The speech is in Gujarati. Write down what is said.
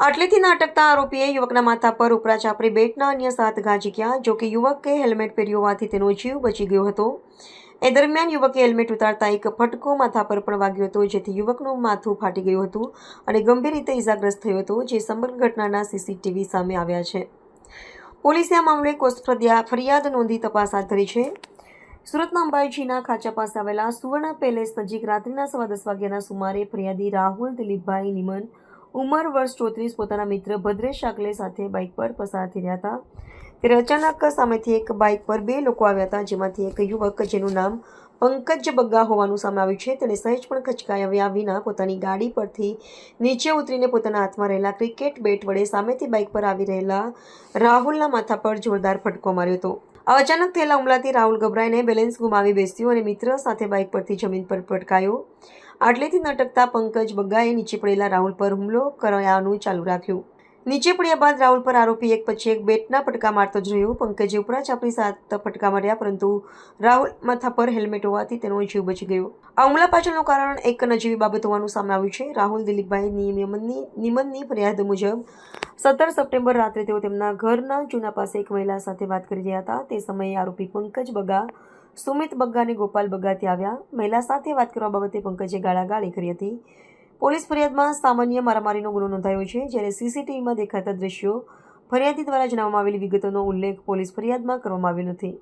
આટલેથી નાટકતા આરોપીએ યુવકના માથા પર ઉપરા ચાપરી બેટના અન્ય સાત ઘા ઝીક્યા જો કે યુવકે હેલ્મેટ પહેર્યું હોવાથી તેનો જીવ બચી ગયો હતો. એ દરમિયાન યુવકે હેલ્મેટ ઉતારતા એક ફટકો માથા પર પણ વાગ્યો હતો, જેથી યુવકનું માથું ફાટી ગયું હતું અને ગંભીર રીતે ઇજાગ્રસ્ત થયો હતો, જે સમગ્ર ઘટનાના સીસીટીવી સામે આવ્યા છે. પોલીસે આ મામલે કોસ્ટ ફરિયાદ નોંધી તપાસ હાથ ધરી છે. સુરતના અંબાજીના ખાચા પાસે આવેલા સુવર્ણ પેલેસ નજીક રાત્રિના સવા દસ વાગ્યાના સુમારે ફરિયાદી રાહુલ દિલીપભાઈ નિમન ઉંમર વર્ષ ચોત્રીસ પોતાના મિત્ર ભદ્રેશ શાકલે સાથે બાઇક પર પસાર થઈ રહ્યા હતા. ત્યારે અચાનક સામેથી એક બાઇક પર બે લોકો આવ્યા હતા, જેમાંથી એક યુવક જેનું નામ પંકજ બગ્ગા હોવાનું સામે આવ્યું છે. તેણે સહેજ પણ ખચકાયા વિના પોતાની ગાડી પરથી નીચે ઉતરીને પોતાના હાથમાં રહેલા ક્રિકેટ બેટ વડે સામેથી બાઇક પર આવી રહેલા રાહુલના માથા પર જોરદાર ફટકો માર્યો હતો. અચાનક થયેલા હુમલાથી રાહુલ ગભરાઈને બેલેન્સ ગુમાવી બેસ્યો અને મિત્ર સાથે બાઇક પરથી જમીન પર પટકાયો આટલેથી નટકતા પંકજ બગ્ગાએ નીચે પડેલા રાહુલ પર હુમલો કરવાનું ચાલુ રાખ્યું. નીચે પડ્યા બાદ રાહુલ પર આરોપી એક પછી એક બેટના ફટકા મારતો જ રહ્યો. પંકજે ઉપરા ચાપડી સાત ફટકા માર્યા, પરંતુ રાહુલ માથા પર હેલ્મેટ હોવાથી તેનો જીવ બચી ગયો. આ હુમલા પાછળનું કારણ એક નજીવી બાબત હોવાનું સામે આવ્યું છે. રાહુલ દિલીપભાઈ નિયમનની નિમનની ફરિયાદ મુજબ સત્તર સપ્ટેમ્બર રાત્રે તેઓ તેમના ઘરના જૂના પાસે એક મહિલા સાથે વાત કરી રહ્યા હતા. તે સમયે આરોપી પંકજ બગા, સુમિત બગ્ગા અને ગોપાલ બગ્ગા આવ્યા. મહિલા સાથે વાત કરવા બાબતે પંકજે ગાળાગાળી કરી હતી. પોલીસ ફરિયાદમાં સામાન્ય મારામારીનો ગુનો નોંધાયો છે, જ્યારે સીસીટીવીમાં દેખાતા દ્રશ્યો ફરિયાદી દ્વારા જણાવવામાં આવેલી વિગતોનો ઉલ્લેખ પોલીસ ફરિયાદમાં કરવામાં આવ્યો નથી.